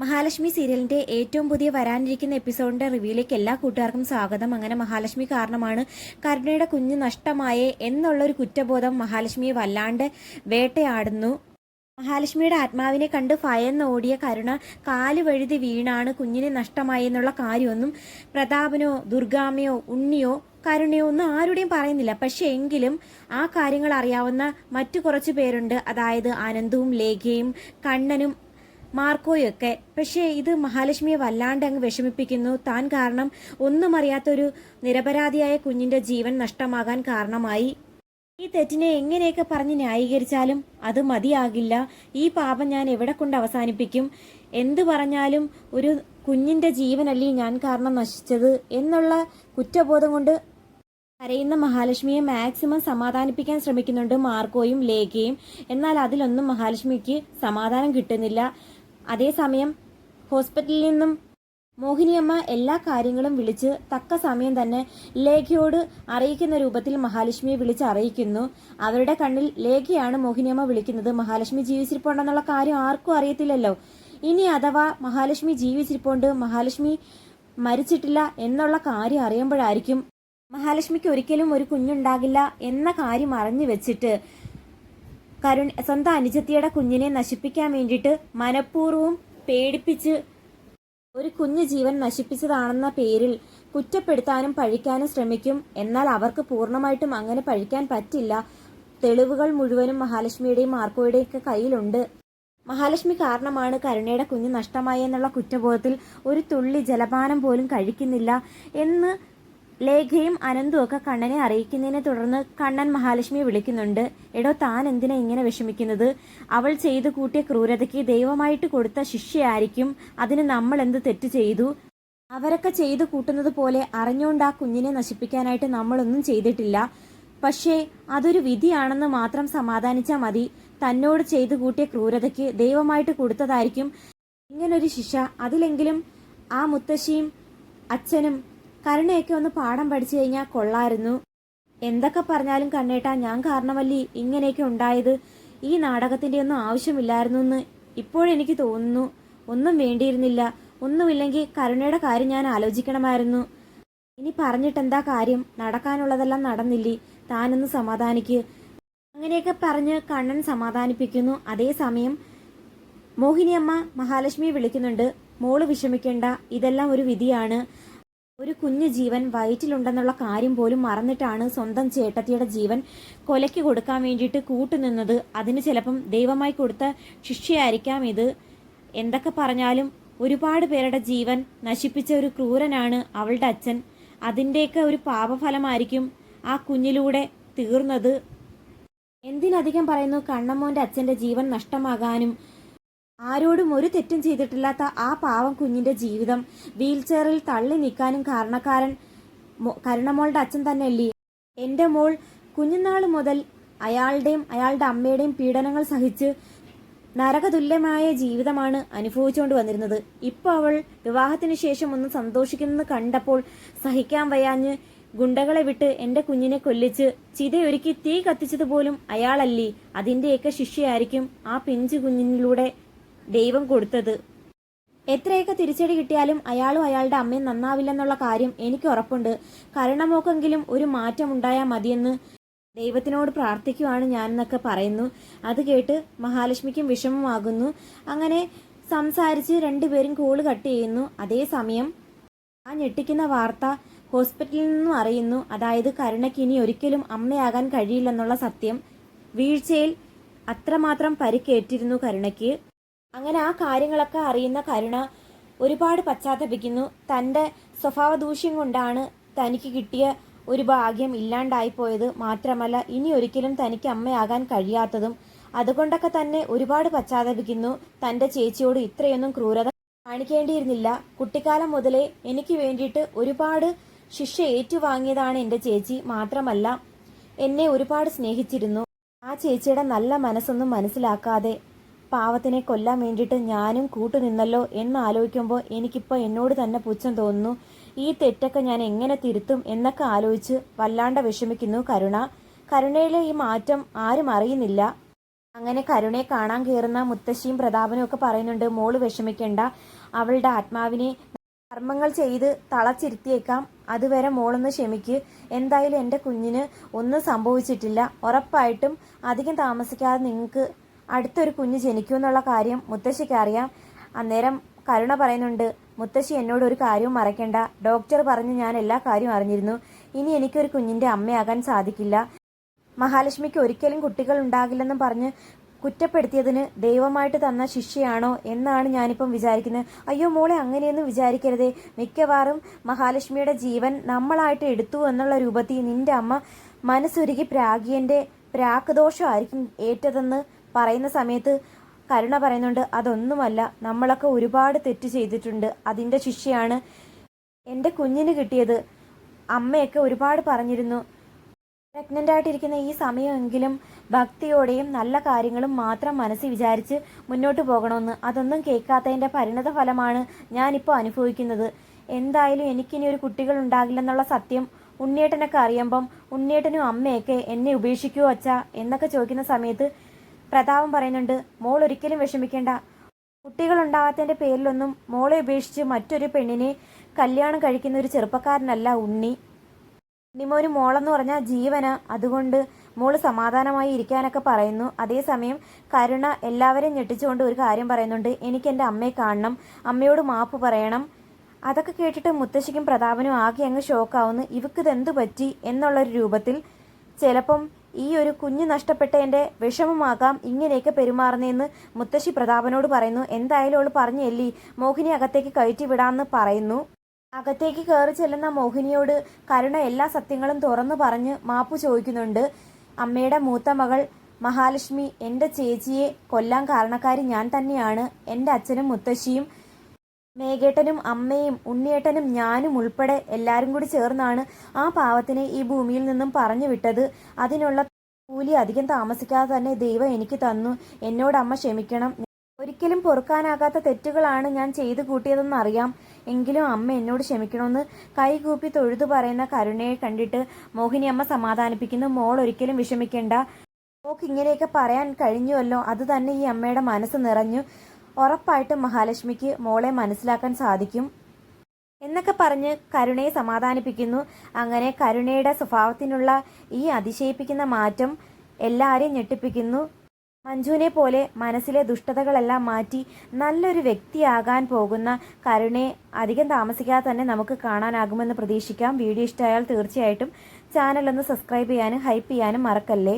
മഹാലക്ഷ്മി സീരിയലിന്റെ ഏറ്റവും പുതിയ വരാനിരിക്കുന്ന എപ്പിസോഡിന്റെ റിവ്യൂയിലേക്ക് എല്ലാ കൂട്ടുകാർക്കും സ്വാഗതം. അങ്ങനെ മഹാലക്ഷ്മി കാരണമാണ് കരുണയുടെ കുഞ്ഞ് നഷ്ടമായേ എന്നുള്ളൊരു കുറ്റബോധം മഹാലക്ഷ്മിയെ വല്ലാണ്ട് വേട്ടയാടുന്നു. മഹാലക്ഷ്മിയുടെ ആത്മാവിനെ കണ്ട് ഭയന്ന് ഓടിയ കരുണ കാൽ വഴുതി വീണാണ് കുഞ്ഞിനെ നഷ്ടമായി എന്നുള്ള കാര്യമൊന്നും പ്രതാപനോ ദുർഗാമയോ ഉണ്ണിയോ കരുണയോ ഒന്നും ആരുടെയും പറയുന്നില്ല. പക്ഷേ എങ്കിലും ആ കാര്യങ്ങൾ അറിയാവുന്ന മറ്റു കുറച്ച് പേരുണ്ട്. അതായത് ആനന്ദവും ലേഖയും കണ്ണനും മാർക്കോയൊക്കെ. പക്ഷേ ഇത് മഹാലക്ഷ്മിയെ വല്ലാണ്ട് അങ്ങ് വിഷമിപ്പിക്കുന്നു. താൻ കാരണം ഒന്നും അറിയാത്തൊരു നിരപരാധിയായ കുഞ്ഞിന്റെ ജീവൻ നഷ്ടമാകാൻ കാരണമായി. ഈ തെറ്റിനെ എങ്ങനെയൊക്കെ പറഞ്ഞ് ന്യായീകരിച്ചാലും അത് മതിയാകില്ല. ഈ പാപം ഞാൻ എവിടെ കൊണ്ട് അവസാനിപ്പിക്കും? എന്തു പറഞ്ഞാലും ഒരു കുഞ്ഞിന്റെ ജീവനല്ലേ ഞാൻ കാരണം നശിച്ചത് എന്നുള്ള കുറ്റബോധം കൊണ്ട് കരയുന്ന മഹാലക്ഷ്മിയെ മാക്സിമം സമാധാനിപ്പിക്കാൻ ശ്രമിക്കുന്നുണ്ട് മാർക്കോയും ലേഖയും. എന്നാൽ അതിലൊന്നും മഹാലക്ഷ്മിക്ക് സമാധാനം കിട്ടുന്നില്ല. അതേസമയം ഹോസ്പിറ്റലിൽ നിന്നും മോഹിനിയമ്മ എല്ലാ കാര്യങ്ങളും വിളിച്ച് തക്ക സമയം തന്നെ ലേഖയോട് അറിയിക്കുന്ന രൂപത്തിൽ മഹാലക്ഷ്മിയെ വിളിച്ച് അറിയിക്കുന്നു. അവരുടെ കണ്ണിൽ ലേഖയാണ് മോഹിനിയമ്മ വിളിക്കുന്നത്. മഹാലക്ഷ്മി ജീവിച്ചിരിപ്പുണ്ടെന്നുള്ള കാര്യം ആർക്കും അറിയത്തില്ലല്ലോ. ഇനി അഥവാ മഹാലക്ഷ്മി ജീവിച്ചിരിപ്പുണ്ട് മഹാലക്ഷ്മി മരിച്ചിട്ടില്ല എന്നുള്ള കാര്യം അറിയുമ്പോഴായിരിക്കും മഹാലക്ഷ്മിക്ക് ഒരിക്കലും ഒരു കുഞ്ഞുണ്ടാകില്ല എന്ന കാര്യം അറിഞ്ഞു വെച്ചിട്ട് കരുൺ സ്വന്തം അനുജത്തിയുടെ കുഞ്ഞിനെ നശിപ്പിക്കാൻ വേണ്ടിയിട്ട് മനഃപൂർവം പേടിപ്പിച്ച് ഒരു കുഞ്ഞു ജീവൻ നശിപ്പിച്ചതാണെന്ന പേരിൽ കുറ്റപ്പെടുത്താനും പഴിക്കാനും ശ്രമിക്കും. എന്നാൽ അവർക്ക് പൂർണമായിട്ടും അങ്ങനെ പഴിക്കാൻ പറ്റില്ല. തെളിവുകൾ മുഴുവനും മഹാലക്ഷ്മിയുടെയും മാർക്കോയുടെയും ഒക്കെ കയ്യിലുണ്ട്. മഹാലക്ഷ്മി കാരണമാണ് കരുണയുടെ കുഞ്ഞ് നഷ്ടമായി എന്നുള്ള കുറ്റബോധത്തിൽ ഒരു തുള്ളി ജലപാനം പോലും കഴിക്കുന്നില്ല എന്ന് ലേഖയും അനന്തും ഒക്കെ കണ്ണനെ അറിയിക്കുന്നതിനെ തുടർന്ന് കണ്ണൻ മഹാലക്ഷ്മിയെ വിളിക്കുന്നുണ്ട്. എടോ താൻ എന്തിനാ ഇങ്ങനെ വിഷമിക്കുന്നത്? അവൾ ചെയ്തു കൂട്ടിയ ക്രൂരതയ്ക്ക് ദൈവമായിട്ട് കൊടുത്ത ശിക്ഷയായിരിക്കും. അതിന് നമ്മൾ എന്ത് തെറ്റ് ചെയ്തു? അവരൊക്കെ ചെയ്തു കൂട്ടുന്നത് പോലെ അറിഞ്ഞുകൊണ്ട് ആ കുഞ്ഞിനെ നശിപ്പിക്കാനായിട്ട് നമ്മളൊന്നും ചെയ്തിട്ടില്ല. പക്ഷേ അതൊരു വിധിയാണെന്ന് മാത്രം സമാധാനിച്ചാൽ മതി. തന്നോട് ചെയ്തു കൂട്ടിയ ക്രൂരതയ്ക്ക് ദൈവമായിട്ട് കൊടുത്തതായിരിക്കും. ഇങ്ങനൊരു ശിക്ഷ. അതിലെങ്കിലും ആ മുത്തശ്ശിയും അച്ഛനും കരുണയൊക്കെ ഒന്ന് പാഠം പഠിച്ചു കഴിഞ്ഞാൽ കൊള്ളായിരുന്നു. എന്തൊക്കെ പറഞ്ഞാലും കണ്ണേട്ടാ ഞാൻ കാരണമല്ലി ഇങ്ങനെയൊക്കെ ഉണ്ടായത്. ഈ നാടകത്തിന്റെ ഒന്നും ആവശ്യമില്ലായിരുന്നു എന്ന് ഇപ്പോഴെനിക്ക് തോന്നുന്നു. ഒന്നും വേണ്ടിയിരുന്നില്ല. ഒന്നുമില്ലെങ്കിൽ കരുണയുടെ കാര്യം ഞാൻ ആലോചിക്കണമായിരുന്നു. ഇനി പറഞ്ഞിട്ട് എന്താ കാര്യം? നടക്കാനുള്ളതെല്ലാം നടന്നില്ലേ? താനൊന്ന് സമാധാനിക്ക്. അങ്ങനെയൊക്കെ പറഞ്ഞ് കണ്ണൻ സമാധാനിപ്പിക്കുന്നു. അതേസമയം മോഹിനിയമ്മ മഹാലക്ഷ്മിയെ വിളിക്കുന്നുണ്ട്. മോൾ വിഷമിക്കേണ്ട. ഇതെല്ലാം ഒരു വിധിയാണ്. ഒരു കുഞ്ഞു ജീവൻ വയറ്റിലുണ്ടെന്നുള്ള കാര്യം പോലും മറന്നിട്ടാണ് സ്വന്തം ചേട്ടത്തിയുടെ ജീവൻ കൊലയ്ക്ക് കൊടുക്കാൻ വേണ്ടിയിട്ട് കൂട്ടുനിന്നത് അതിന് ചിലപ്പം ദൈവമായി കൊടുത്ത ശിക്ഷയായിരിക്കാം ഇത്. എന്തൊക്കെ പറഞ്ഞാലും ഒരുപാട് പേരുടെ ജീവൻ നശിപ്പിച്ച ഒരു ക്രൂരനാണ് അവളുടെ അച്ഛൻ. അതിന്റെയൊക്കെ ഒരു പാപഫലമായിരിക്കും ആ കുഞ്ഞിലൂടെ തീർന്നത്. എന്തിനധികം പറയുന്നു കണ്ണമ്മോന്റെ അച്ഛന്റെ ജീവൻ നഷ്ടമാകാനും ആരോടും ഒരു തെറ്റും ചെയ്തിട്ടില്ലാത്ത ആ പാവം കുഞ്ഞിന്റെ ജീവിതം. വീൽചെയറിൽ തള്ളി നിൽക്കാനും കാരണക്കാരൻ കരുണമോളുടെ അച്ഛൻ തന്നെയല്ലേ? എന്റെ മോൾ കുഞ്ഞുനാൾ മുതൽ അയാളുടെയും അയാളുടെ അമ്മയുടെയും പീഡനങ്ങൾ സഹിച്ച് നരകതുല്യമായ ജീവിതമാണ് അനുഭവിച്ചുകൊണ്ട് വന്നിരുന്നത്. ഇപ്പോൾ അവൾ വിവാഹത്തിന് ശേഷം ഒന്ന് സന്തോഷിക്കുന്നത് കണ്ടപ്പോൾ സഹിക്കാൻ വയ്യാഞ്ഞ് ഗുണ്ടകളെ വിട്ട് എന്റെ കുഞ്ഞിനെ കൊല്ലിച്ച് ചിതയൊരുക്കി തീ കത്തിച്ചതുപോലും അയാളല്ലേ? അതിന്റെയൊക്കെ ശിക്ഷയായിരിക്കും ആ പിഞ്ചു കുഞ്ഞിലൂടെ ദൈവം കൊടുത്തത്. എത്രയൊക്കെ തിരിച്ചടി കിട്ടിയാലും അയാളും അയാളുടെ അമ്മയും നന്നാവില്ലെന്നുള്ള കാര്യം എനിക്ക് ഉറപ്പുണ്ട്. കരുണമോക്കെങ്കിലും ഒരു മാറ്റം ഉണ്ടായാൽ മതിയെന്ന് ദൈവത്തിനോട് പ്രാർത്ഥിക്കുവാണ് ഞാൻ എന്നൊക്കെ പറയുന്നു. അത് കേട്ട് മഹാലക്ഷ്മിക്കും വിഷമമാകുന്നു. അങ്ങനെ സംസാരിച്ച് രണ്ടുപേരും കോൾ കട്ട് ചെയ്യുന്നു. അതേസമയം ആ ഞെട്ടിക്കുന്ന വാർത്ത ഹോസ്പിറ്റലിൽ നിന്നും അറിയുന്നു. അതായത് കരുണയ്ക്ക് ഇനി ഒരിക്കലും അമ്മയാകാൻ കഴിയില്ലെന്നുള്ള സത്യം. വീഴ്ചയിൽ അത്രമാത്രം പരിക്കേറ്റിരുന്നു കരുണയ്ക്ക്. അങ്ങനെ ആ കാര്യങ്ങളൊക്കെ അറിയുന്ന കരുണ ഒരുപാട് പശ്ചാത്തപിക്കുന്നു. തന്റെ സ്വഭാവ ദൂഷ്യം കൊണ്ടാണ് തനിക്ക് കിട്ടിയ ഒരു ഭാഗ്യം ഇല്ലാണ്ടായിപ്പോയത് മാത്രമല്ല ഇനി ഒരിക്കലും തനിക്ക് അമ്മയാകാൻ കഴിയാത്തതും. അതുകൊണ്ടൊക്കെ തന്നെ ഒരുപാട് പശ്ചാത്തപിക്കുന്നു. തന്റെ ചേച്ചിയോട് ഇത്രയൊന്നും ക്രൂരത കാണിക്കേണ്ടിയിരുന്നില്ല. കുട്ടിക്കാലം മുതലേ എനിക്ക് വേണ്ടിയിട്ട് ഒരുപാട് ശിക്ഷ ഏറ്റുവാങ്ങിയതാണ് എന്റെ ചേച്ചി മാത്രമല്ല എന്നെ ഒരുപാട് സ്നേഹിച്ചിരുന്നു. ആ ചേച്ചിയുടെ നല്ല മനസ്സൊന്നും മനസ്സിലാക്കാതെ പാവത്തിനെ കൊല്ലാൻ വേണ്ടിയിട്ട് ഞാനും കൂട്ടുനിന്നല്ലോ എന്ന് ആലോചിക്കുമ്പോൾ എനിക്കിപ്പോൾ എന്നോട് തന്നെ പുച്ഛം തോന്നുന്നു. ഈ തെറ്റൊക്കെ ഞാൻ എങ്ങനെ തിരുത്തും എന്നൊക്കെ ആലോചിച്ച് വല്ലാണ്ട് വിഷമിക്കുന്നു കരുണ. കരുണയിലെ ഈ മാറ്റം ആരും അറിയുന്നില്ല. അങ്ങനെ കരുണയെ കാണാൻ കയറുന്ന മുത്തശ്ശിയും പ്രതാപനും ഒക്കെ പറയുന്നുണ്ട് മോൾ വിഷമിക്കേണ്ട. അവളുടെ ആത്മാവിനെ കർമ്മങ്ങൾ ചെയ്ത് തളച്ചിരുത്തിയേക്കാം. അതുവരെ മോളൊന്ന് ക്ഷമിക്ക്. എന്തായാലും എന്റെ കുഞ്ഞിന് ഒന്നും സംഭവിച്ചിട്ടില്ല. ഉറപ്പായിട്ടും അധികം താമസിക്കാതെ നിങ്ങൾക്ക് അടുത്തൊരു കുഞ്ഞ് ജനിക്കുമെന്നുള്ള കാര്യം മുത്തശ്ശിക്ക് അറിയാം. അന്നേരം കരുണ പറയുന്നുണ്ട് മുത്തശ്ശി എന്നോട് ഒരു കാര്യവും മറക്കണ്ട ഡോക്ടർ പറഞ്ഞു ഞാൻ എല്ലാ കാര്യവും അറിഞ്ഞിരുന്നു. ഇനി എനിക്കൊരു കുഞ്ഞിന്റെ അമ്മയാകാൻ സാധിക്കില്ല. മഹാലക്ഷ്മിക്ക് ഒരിക്കലും കുട്ടികൾ ഉണ്ടാകില്ലെന്നും പറഞ്ഞ് കുറ്റപ്പെടുത്തിയതിന് ദൈവമായിട്ട് തന്ന ശിഷ്യയാണോ എന്നാണ് ഞാനിപ്പം വിചാരിക്കുന്നത്. അയ്യോ മോളെ അങ്ങനെയൊന്നും വിചാരിക്കരുതേ. മിക്കവാറും മഹാലക്ഷ്മിയുടെ ജീവൻ നമ്മളായിട്ട് എടുത്തു എന്നുള്ള രൂപത്തിൽ നിന്റെ അമ്മ മനസ്സുരുകി പ്രാഗിയന്റെ പ്രാക്ക് ദോഷമായിരിക്കും ഏറ്റതെന്ന് പറയുന്ന സമയത്ത് കരുണ പറയുന്നുണ്ട് അതൊന്നുമല്ല നമ്മളൊക്കെ ഒരുപാട് തെറ്റ് ചെയ്തിട്ടുണ്ട്. അതിന്റെ ശിക്ഷയാണ് എന്റെ കുഞ്ഞിന് കിട്ടിയത്. അമ്മയൊക്കെ ഒരുപാട് പറഞ്ഞിരുന്നു. പ്രഗ്നന്റ് ആയിട്ടിരിക്കുന്ന ഈ സമയമെങ്കിലും ഭക്തിയോടെയും നല്ല കാര്യങ്ങളും മാത്രം മനസ്സിൽ വിചാരിച്ച് മുന്നോട്ട് പോകണമെന്ന്. അതൊന്നും കേൾക്കാത്തതിന്റെ പരിണത ഫലമാണ് ഞാനിപ്പോൾ അനുഭവിക്കുന്നത്. എന്തായാലും എനിക്കിനി ഒരു കുട്ടികൾ ഉണ്ടാകില്ലെന്നുള്ള സത്യം ഉണ്ണിയേട്ടനൊക്കെ അറിയുമ്പം ഉണ്ണിയേട്ടനും അമ്മയൊക്കെ എന്നെ ഉപേക്ഷിക്കുമോ അച്ഛാ? എന്നൊക്കെ ചോദിക്കുന്ന സമയത്ത് പ്രതാപം പറയുന്നുണ്ട് മോൾ ഒരിക്കലും വിഷമിക്കേണ്ട. കുട്ടികൾ ഉണ്ടാകാത്തതിന്റെ പേരിലൊന്നും മോളെ ഉപേക്ഷിച്ച് മറ്റൊരു പെണ്ണിനെ കല്യാണം കഴിക്കുന്ന ഒരു ചെറുപ്പക്കാരനല്ല ഉണ്ണി. നിമോന് മോളെന്ന് പറഞ്ഞാൽ ജീവന. അതുകൊണ്ട് മോൾ സമാധാനമായി ഇരിക്കാനൊക്കെ പറയുന്നു. അതേസമയം കരുണ എല്ലാവരെയും ഞെട്ടിച്ചുകൊണ്ട് ഒരു കാര്യം പറയുന്നുണ്ട്. എനിക്ക് എന്റെ അമ്മയെ കാണണം. അമ്മയോട് മാപ്പ് പറയണം. അതൊക്കെ കേട്ടിട്ട് മുത്തശ്ശിക്കും പ്രതാപനും ആകെ അങ്ങ് ഷോക്കാവുന്നു ഇവക്കിതെന്തു പറ്റി? എന്നുള്ളൊരു രൂപത്തിൽ ചിലപ്പം ഈ ഒരു കുഞ്ഞ് നഷ്ടപ്പെട്ടതിന്റെ വിഷമമാകാം ഇങ്ങനെയൊക്കെ പെരുമാറുന്നതെന്ന് മുത്തശ്ശി പ്രതാപനോട് പറയുന്നു. എന്തായാലും അവൾ പറഞ്ഞു എല്ലി മോഹിനി അകത്തേക്ക് കയറ്റി വിടാമെന്ന് പറയുന്നു. അകത്തേക്ക് കയറി ചെല്ലുന്ന മോഹിനിയോട് കരുണ എല്ലാ സത്യങ്ങളും തുറന്നു പറഞ്ഞ് മാപ്പു ചോദിക്കുന്നുണ്ട്. അമ്മയുടെ മൂത്ത മകൾ മഹാലക്ഷ്മി എന്റെ ചേച്ചിയെ കൊല്ലാൻ കാരണക്കാരി ഞാൻ തന്നെയാണ്. എന്റെ അച്ഛനും മുത്തശ്ശിയും മേഘേട്ടനും അമ്മയും ഉണ്ണിയേട്ടനും ഞാനും ഉൾപ്പെടെ എല്ലാവരും കൂടി ചേർന്നാണ് ആ പാവത്തിനെ ഈ ഭൂമിയിൽ നിന്നും പറഞ്ഞു വിട്ടത്. അതിനുള്ള കൂലി അധികം താമസിക്കാതെ തന്നെ ദൈവം എനിക്ക് തന്നു. എന്നോട് അമ്മ ക്ഷമിക്കണം. ഒരിക്കലും പൊറുക്കാനാകാത്ത തെറ്റുകളാണ് ഞാൻ ചെയ്തു കൂട്ടിയതെന്ന് അറിയാം. എങ്കിലും അമ്മ എന്നോട് ക്ഷമിക്കണമെന്ന് കൈകൂപ്പി തൊഴുതു പറയുന്ന കരുണയെ കണ്ടിട്ട് മോഹിനി അമ്മ സമാധാനിപ്പിക്കുന്നു. മോൾ ഒരിക്കലും വിഷമിക്കേണ്ട. മോക്ക് ഇങ്ങനെയൊക്കെ പറയാൻ കഴിഞ്ഞുവല്ലോ. അത് തന്നെ ഈ അമ്മയുടെ മനസ്സ് നിറഞ്ഞു. ഉറപ്പായിട്ടും മഹാലക്ഷ്മിക്ക് മോളെ മനസ്സിലാക്കാൻ സാധിക്കും എന്നൊക്കെ പറഞ്ഞ് കരുണയെ സമാധാനിപ്പിക്കുന്നു. അങ്ങനെ കരുണയുടെ സ്വഭാവത്തിനുള്ള ഈ അതിശയിപ്പിക്കുന്ന മാറ്റം എല്ലാവരെയും ഞെട്ടിപ്പിക്കുന്നു. മഞ്ജുവിനെ പോലെ മനസ്സിലെ ദുഷ്ടതകളെല്ലാം മാറ്റി നല്ലൊരു വ്യക്തിയാകാൻ പോകുന്ന കരുണയെ അധികം താമസിക്കാതെ തന്നെ നമുക്ക് കാണാനാകുമെന്ന് പ്രതീക്ഷിക്കാം. വീഡിയോ ഇഷ്ടമായാൽ തീർച്ചയായിട്ടും ചാനലൊന്ന് സബ്സ്ക്രൈബ് ചെയ്യാനും ഹൈപ്പ് ചെയ്യാനും മറക്കല്ലേ?